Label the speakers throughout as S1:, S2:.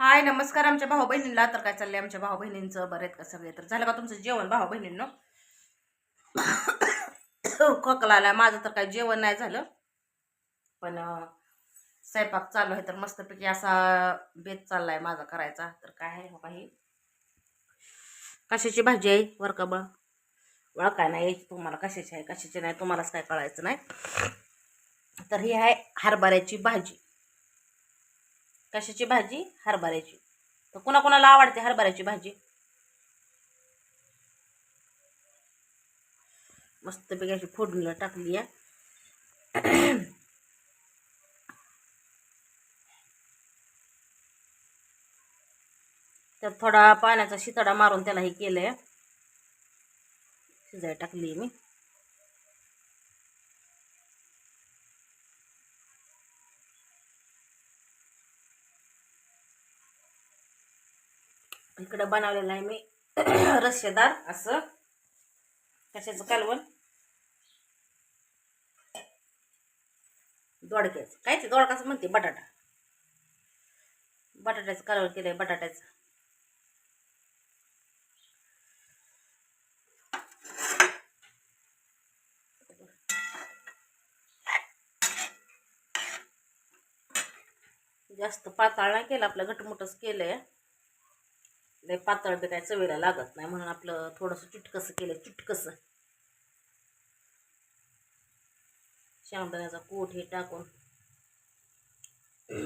S1: हाय नमस्कार आमच्या भाऊ बहिणींना तर काय चाललंय आमच्या भाऊ बहिणींचं बरेच का सगळे? तर झालं का तुमचं जेवण भाऊ बहिणींनो खोकला माझं तर काय जेवण नाही झालं. पण स्वयंपाक चालू आहे तर मस्तपैकी असा बेत चाललाय माझा करायचा. तर काय आहे हो? काही कशाची भाजी आहे? वर का बळ वळ काय नाही? तुम्हाला कशाची आहे कशाची नाही? तुम्हालाच काय कळायचं नाही. तर ही आहे हरभऱ्याची भाजी. कशाची भाजी? हरभऱ्याची. तर कुणाकुणाला आवडते हरभऱ्याची भाजी? मस्तपैकी अशी फोडणीला टाकली आहे त्यात थोडा पाण्याचा शितडा मारून त्याला हे केलंय. शिजाय टाकली मी. इकडं बनवलेलं आहे मी रस्सेदार असं. कशाचं कालवण. दोडक्याचं. काय ते दोडकाचं म्हणते बटाटा. बटाट्याचं कालवण केलंय बटाट्याचं. जास्त पातळ नाही केलं आपलं घटमुटच केलंय. लय पातळ बी काय चवीला लागत नाही म्हणून आपलं थोडंसं चिटकसं केलं चिटकसं. शेंगदाण्याचा कूट हे टाकून.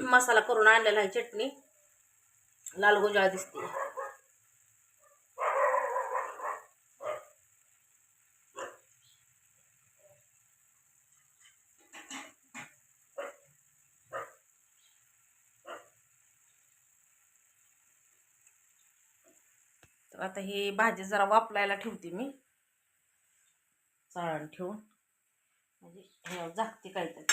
S1: मसाला करून आणलेला आहे चटणी. लाल गुजाळ दिसते तर आता ही भाजी जरा वापरायला ठेवते मी. चाळण ठेवून. म्हणजे हे काहीतरी.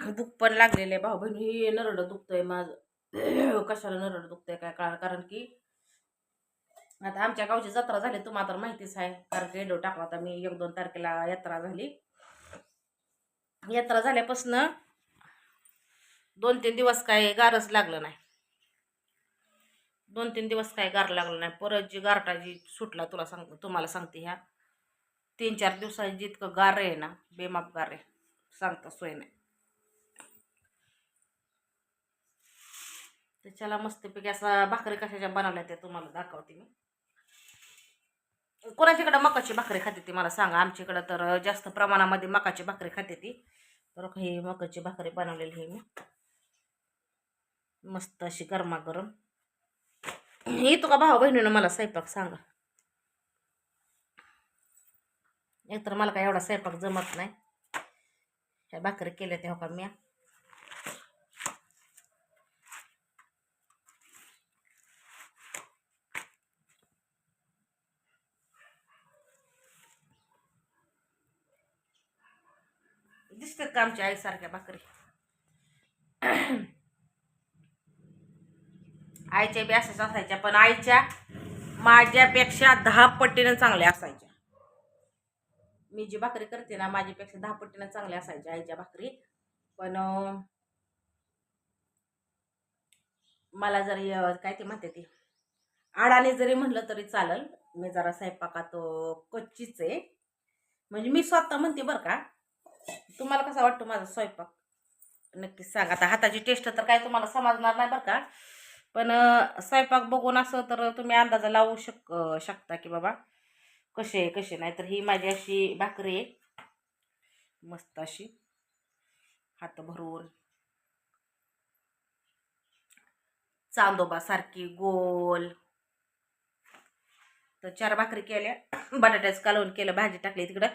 S1: दुख पण लागलेलं आहे भाऊ. बहिणी हे नरड दुखतंय माझं. कशाला नरड दुखतंय काय कारण की आता आमच्या गावची जत्रा झाली तुम्हाला तर माहितीच आहे. कारण की टाकला होता मी एक दोन तारखेला यात्रा झाली. यात्रा झाल्यापासनं दोन तीन दिवस काय गारच लागलं नाही. दोन तीन दिवस काय गार लागलं नाही. परत जी गारटा जी सुटला तुला सांग तुम्हाला सांगते ह्या. तीन चार दिवसात जितकं गार आहे ना बेमाप गार आहे. सांगता सोय नाही. त्याच्याला मस्तपैकी असा भाकरी कशाच्या बनवल्या त्या तुम्हाला दाखवते मी. कोणाच्याकडं मकाची भाकरी खाते ती मला सांगा. आमच्याकडं तर जास्त प्रमाणामध्ये मकाची भाकरी खाते ती. तर काही मकाची भाकरी बनवलेली आहे मी. मस्त अशी गरमागरम. येतो का भाऊ बहिणीनं मला स्वयंपाक सांगा. एकतर मला काय एवढा स्वयंपाक जमत नाही. ह्या भाकरी केल्या त्या हो का मी दिसतात का आमच्या आईसारख्या भाकरी? आईच्या बी अशाच असायच्या पण आईच्या माझ्यापेक्षा दहा पट्टीनं चांगल्या असायच्या. मी जी भाकरी करते ना माझ्यापेक्षा दहा पट्टीनं चांगल्या असायच्या आईच्या भाकरी. पण मला जरी काय ते म्हणते ती आडाने जरी म्हणलं तरी चालेल. मी जरा स्वयंपाकात कच्चीच आहे. म्हणजे मी स्वतः म्हणते बरं का तुम्हाला कसा वाटतो माझा स्वयंपाक? नक्कीच सांगा. आता हाताची टेस्ट तर काय तुम्हाला समजणार नाही बरं का. पण स्वयंपाक बघून असं तर तुम्ही अंदाजा लावू शक शकता की बाबा कसे आहे कसे नाही. तर ही माझी अशी भाकरी आहे. मस्त अशी. हात भरून. चांदोबा सारखी गोल. तर चार भाकरी केल्या. बटाट्याचं कालवून केलं भाजी टाकली तिकडं.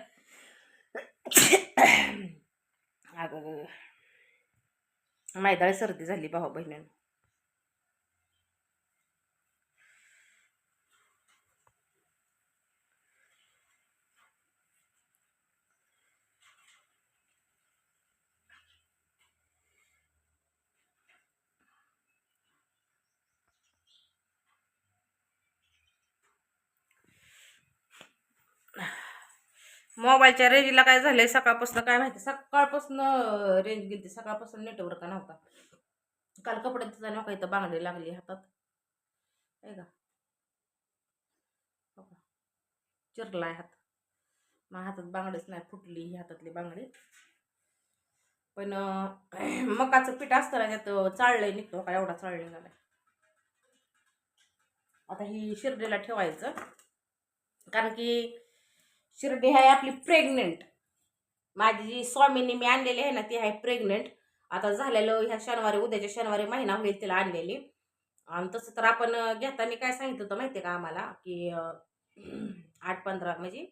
S1: अगं मायदाळी सर्दी झाली भाऊ बहिणीनं. मोबाईलच्या रेंजला काय झालंय? सकाळपासून काय माहिती? सकाळपासून रेंज गेली सकाळपासून नेटवर्क नव्हता. काल कपड्यात जाणं का इथं बांगडी लागली हातात. आहे का? चिरलाय हात. मग हातात बांगडीच नाही फुटली ही हातातली बांगडी. पण मकाचं पीठ असतं ना त्यात चाळलंय निघतो. का एवढा चाळ निघालाय आता ही शिर्डीला ठेवायचं. कारण की शिर्डी आहे आपली प्रेग्नेंट माझी जी स्वामींनी मी आणलेली आहे ना ती आहे प्रेग्नेंट आता झालेलं ह्या शनिवारी उद्याच्या शनिवारी महिना होईल तिला आणलेली. आणि तसं तर आपण घेताना काय सांगितलं होतं माहिती आहे का आम्हाला? की आठ पंधरा म्हणजे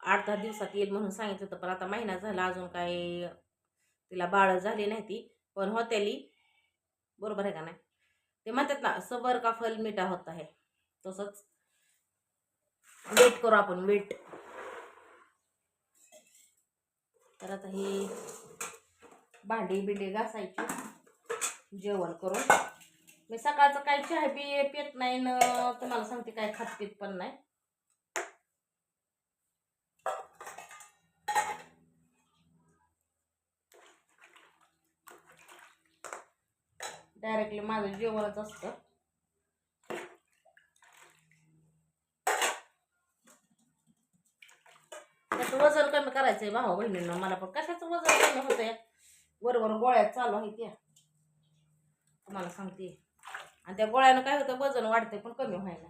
S1: आठ दहा दिवसात येईल म्हणून सांगितलं होतं. पण आता महिना झाला अजून काही तिला बाळ झाली नाही ती. पण होतेली. बरोबर आहे का नाही? ते म्हणतात ना सबर का फल मिठा होत आहे. तसंच वेट करू आपण वेट तर आता ही भांडी बिंडी घासायची जेवण करून. मी सकाळचं काय चहा बी पित नाही न तुम्हाला सांगते काय खात पित पण नाही. डायरेक्टली माझं जेवणच असतं त्याचं वजन करायचंय भावा बहिणींना मला पण कशाचं वजन कमी होतंय? बरोबर गोळ्या चालू आहे त्या तुम्हाला सांगते. आणि त्या गोळ्यानं काय होतं वजन वाढते पण कमी व्हायला.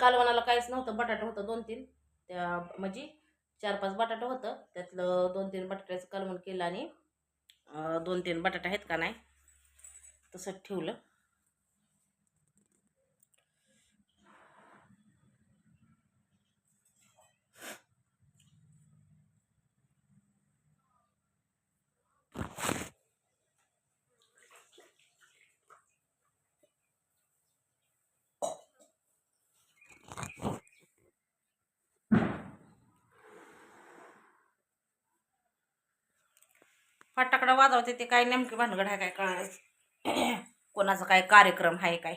S1: कालवणाला काहीच नव्हतं बटाटा होतं दोन तीन त्या म्हणजे चार पाच बटाटा होतं त्यातलं दोन तीन बटाट्याचं कालवण केलं आणि दोन तीन बटाटा आहेत का नाही तसंच ठेवलं. फटाकडा वाजवते ते काय नेमकी भानगड आहे काय कळणार कोणाचा काय कार्यक्रम आहे काय?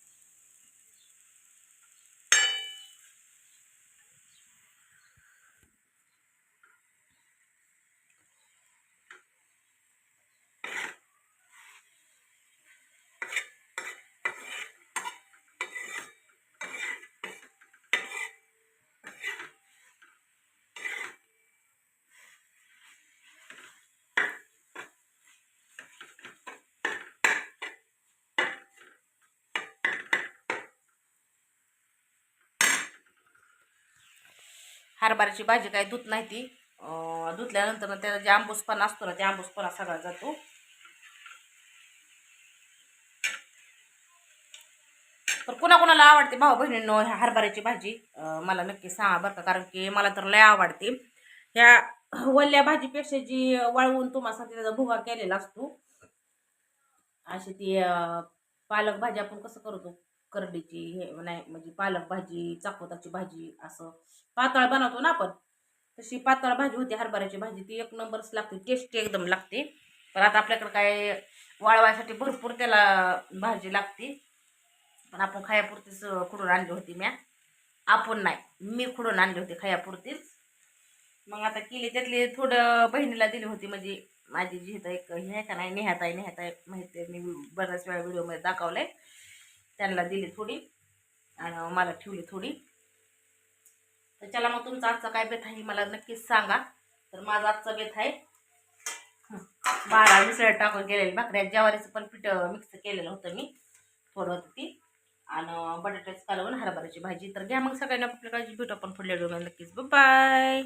S1: हरभऱ्याची भाजी काय धुत नाही ती. धुतल्यानंतर ना त्याचा जे आंबूसपणा असतो ना ते आंबूसपणा सगळा जातो. तर कुणाकुणाला आवडते भाऊ बहिणींनो ह्या हरभऱ्याची भाजी? मला नक्की सांगा बरं का कारण की मला तर लय आवडते. ह्या वल्ल्या भाजीपेक्षा जी वाळवून तुम्हाला सांगते त्याचा भुगा केलेला असतो. अशी ती पालक भाजी आपण कसं करतो? करडीची हे नाही म्हणजे पालक भाजी चाकोताची भाजी असं पातळ बनवतो ना आपण. तशी पातळ भाजी होती हरभऱ्याची भाजी ती एक नंबरच लागते टेस्टी एकदम लागते. पण आता आपल्याकडे काय वाळवायसाठी भरपूर त्याला भाजी लागते. पण आपण खायापुरतीच खुडून आणली होती म्या. आपण नाही मी खुडून आणली होती खायापुरतीच. मग आता केली त्यातली थोडं बहिणीला दिली होती म्हणजे माझी जी एक हे आहे का नाही नेहाताई आहे माहिती आहे मी बऱ्याच वेळा व्हिडिओमध्ये दाखवलंय. त्यांना दिली थोडी आणि मला ठेवली थोडी. तर चला मग तुमचा आजचा काय बेत आहे मला नक्कीच सांगा. तर माझा आजचा बेत आहे बारा मिसळ टाकून गेलेली भाकऱ्या ज्वारीचं पण पीठ मिक्स केलेलं होतं मी थोडं होतं ती. आणि बटाट्याचं कालवून हरभऱ्याची भाजी. तर घ्या मग सगळ्यांना आपल्या काळजी भेटू आपण पुढल्या व्हिडिओमध्ये नक्कीच. बाय